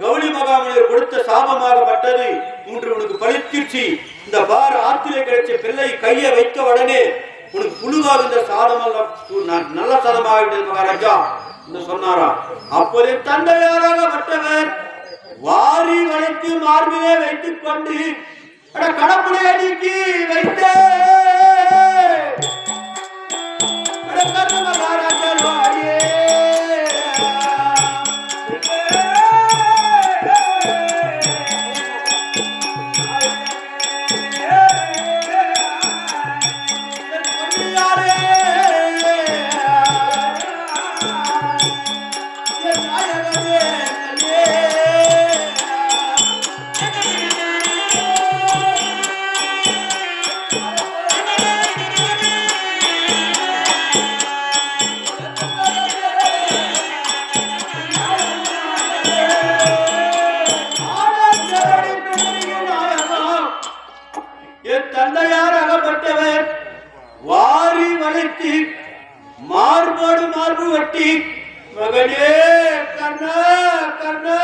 கௌரி மகாமுனிவர் கொடுத்த சாபமாகப்பட்டது. இன்று உனக்கு பழித்திருச்சு. இந்த பார் ஆற்றிலே கிடைச்ச பிள்ளை கையை வைத்த உடனே உனக்கு புழுகாக இந்த சாதம் நல்ல சாதமாக மகாராஜா என்று சொன்னாராம். அப்போதே தந்தையாராகப்பட்டவர் வாரி வளைத்து மார்பிலே வைத்துக் கொண்டு அட கடப்புடைய நீக்கி வைத்தேன் வாரி மார்போடு மார்பு வட்டி மகனே கர்ணா கர்ணா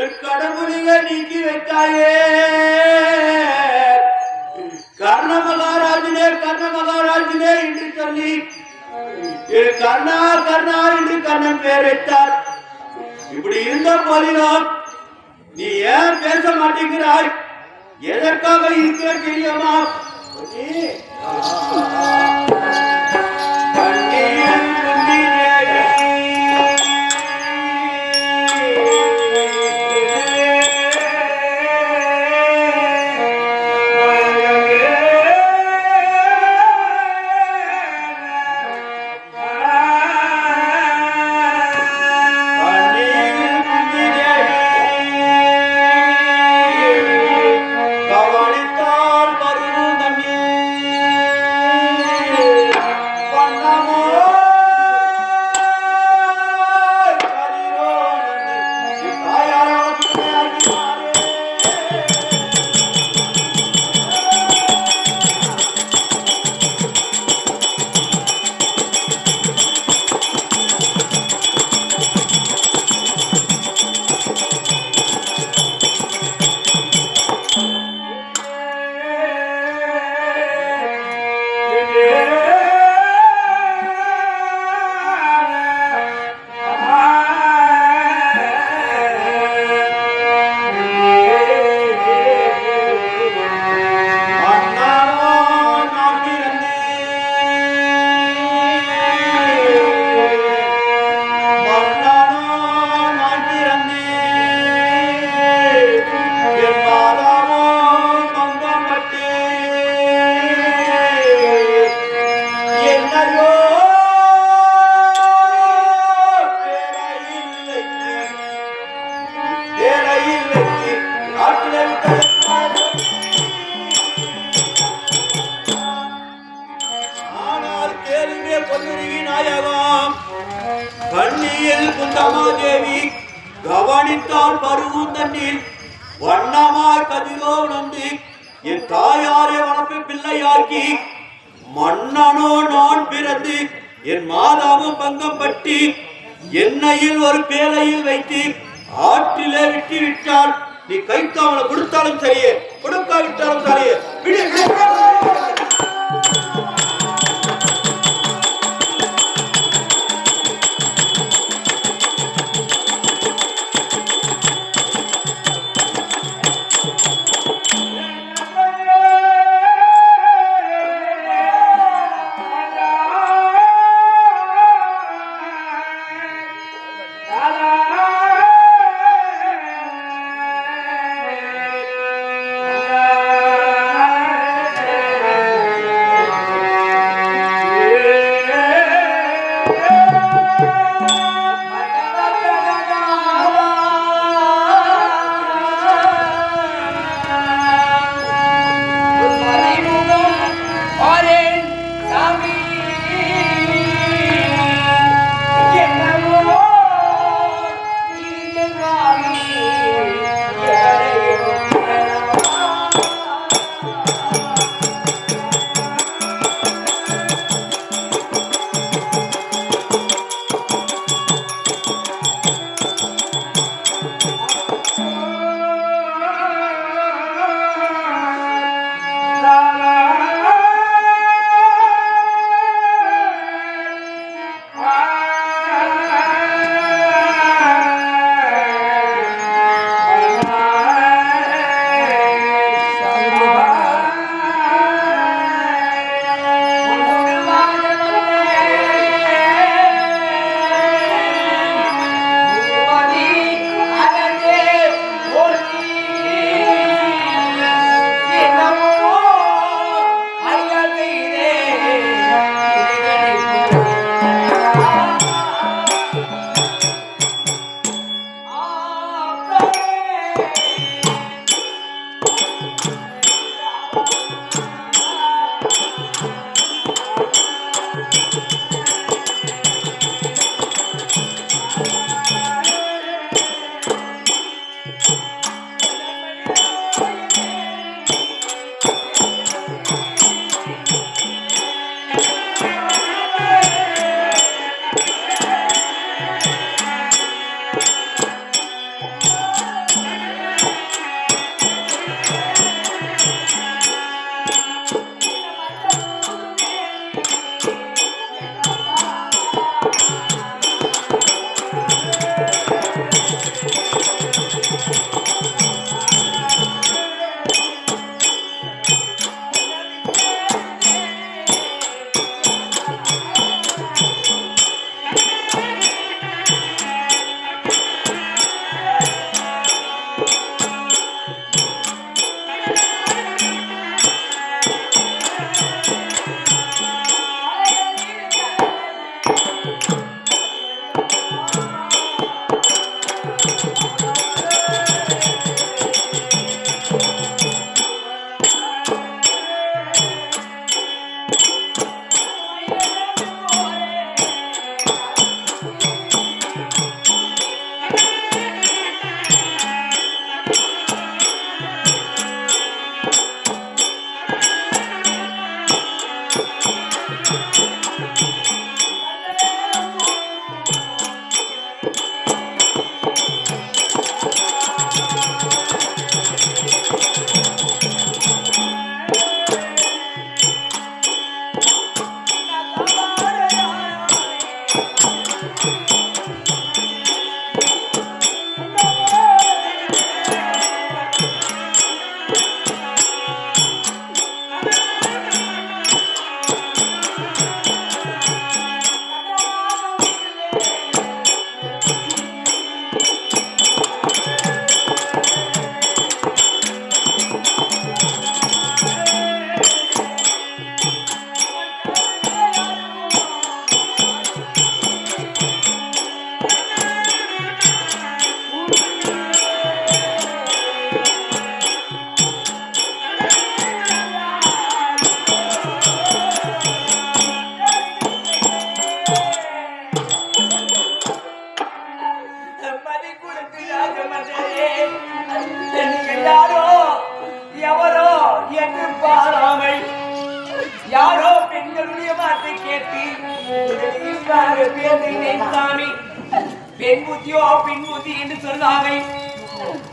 என் கடவுளிக நீக்கி வைத்தாயே. கர்ண மகாராஜனே கர்ண மகாராஜனே என்று சொல்லி என் கர்ணா கர்ணா என்று கண்ணன் பெயர் வைத்தார். இப்படி இருந்த போதிலும் நீ ஏன் பேச மாட்டேங்கிறாய்? எதற்காக இருக்கிற தெரியுமா? 여기. நாயகம் கண்ணியில் குந்தமாதேவி கவனித்தால் பருகும் தண்ணீர் வண்ணமாய் கதிரோ நம்பி என் தாயாரை வளர்ப்பு பிள்ளையாக்கி மன்னனோ நான் பிறந்து என் மாதாவும் பங்கம் பட்டி எண்ணெயில் ஒரு பேலையில் வைத்து ஆற்றிலே விட்டு விட்டால் நீ கைத்தாமலை கொடுத்தாலும் சரியே கொடுக்காவிட்டாலும் சரியே.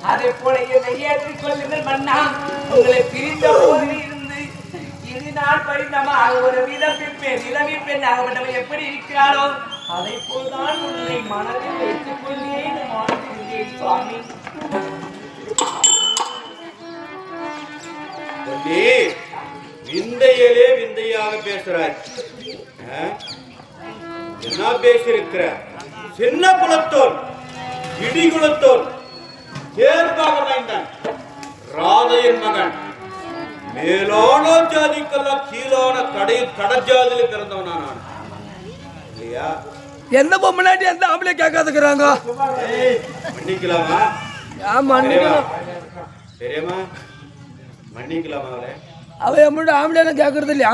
அதை போல என்னை ஏற்றுக் கொள்ளுங்கள் மன்னா. உங்களை பிரிந்த போது இருந்து இது நான் பரிந்தமாக ஒரு விதப்பிப்பேன் நிலவி பெண் ஆகப்பட்டவள் எப்படி இருக்கிறாரோ அதை போல்தான் உன்னை மனதில் வைத்துக் கொண்டேன் வாழ்ந்திருந்தேன் சுவாமி. தம்பி விந்தையிலே விந்தையாக பேசுறாய். என்ன பேசியிருக்கிற? சின்ன குலத்தோன் இடி குலத்தோன் சேர்ப்பாக மைந்தன் ராதையின் மகன். மேலான ஜாதிக்கெல்லாம் கீழான கடை கடஜாதியில பிறந்தவனா நான் இல்லையா? எந்த பொம்மனாட்டி எந்த ஆம்பளை கேட்காதுக்கிறாங்க மன்னிக்கலாமா? ஆமா பெரியம்மா. மன்னிக்கலாமா அவளை? அவ எம்மோட ஆம்பளை கேட்கறது இல்லையா?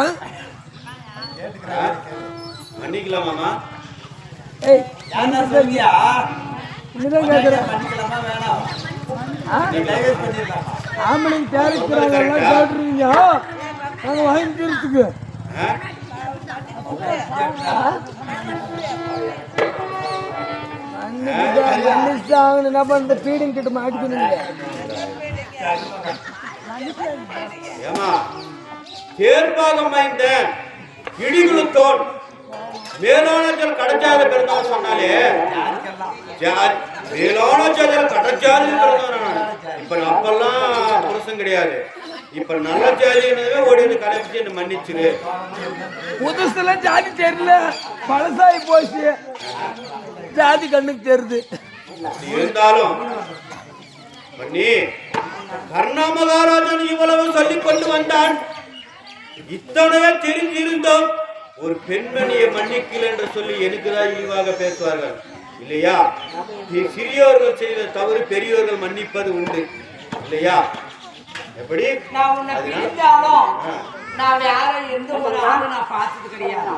மன்னிக்கலாமாமா ஏய். இதுதான் கேட்கறேன் ஆம்பளைங்க தேவைக்கிறாங்க சொல்றீங்க நாங்க வாங்கிக்கிறதுக்கு. ஆ? என்ன பண்ண பீடிங் கிட்ட மாட்டிக்கணுங்க ஏமா தேர்ப்பாகம் வாய்ந்த இடிகுலுத்தோன் மேலானச்சல் கடச்சாத பிறந்தவன் சொன்னாலே ஜாதி மேலானச்சல் கடச்சாதி பிறந்தவன். இப்ப அப்பெல்லாம் புருஷன் கிடையாது. இப்ப நல்ல ஜாதினவே ஓடி வந்து கலைப்பிச்சு என்ன மன்னிச்சிரு. புதுசுல ஜாதி தெரியல. பழசாகி போச்சு. ஜாதி கண்ணுக்கு தெரியுது. இருந்தாலும் பண்ணி கர்ணா மகாராஜன் இவ்வளவு சொல்லிக் கொண்டு வந்தான் இத்தனையே தெரிந்திருந்தோம். ஒரு பெண்மணியை மன்னிக்கல என்று சொல்லி எனக்குதான் இழிவாக பேசுவார்கள். இல்லையா? சிறியோர்கள் செய்த தவறு பெரியோர்கள் மன்னிப்பது உண்டு. இல்லையா? எப்படி? நான் உன்னை பிரிந்தாலும். நான் வேற எந்த ஒரு ஆளும் நான் பார்த்தது கிடையாது.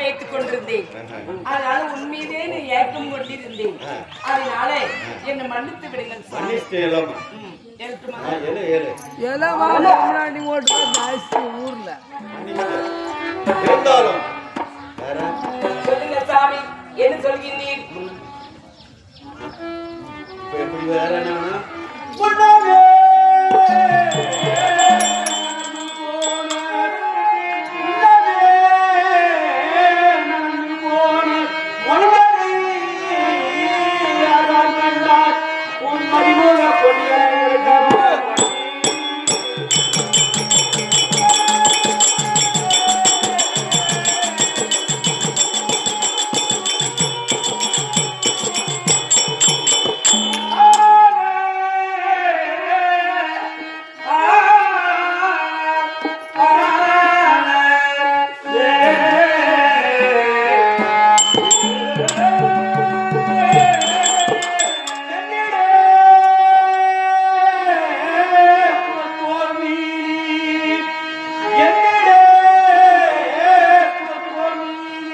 வைத்துக் கொண்டிருந்தேன். அதனால உன் மீதே நீ ஏக்கம் கொண்டிருந்தேன். அதனால என்னை மன்னித்து விடுங்கள் மன்னிச்சு எல்லாமா జరిగింది. ఎప్పుడు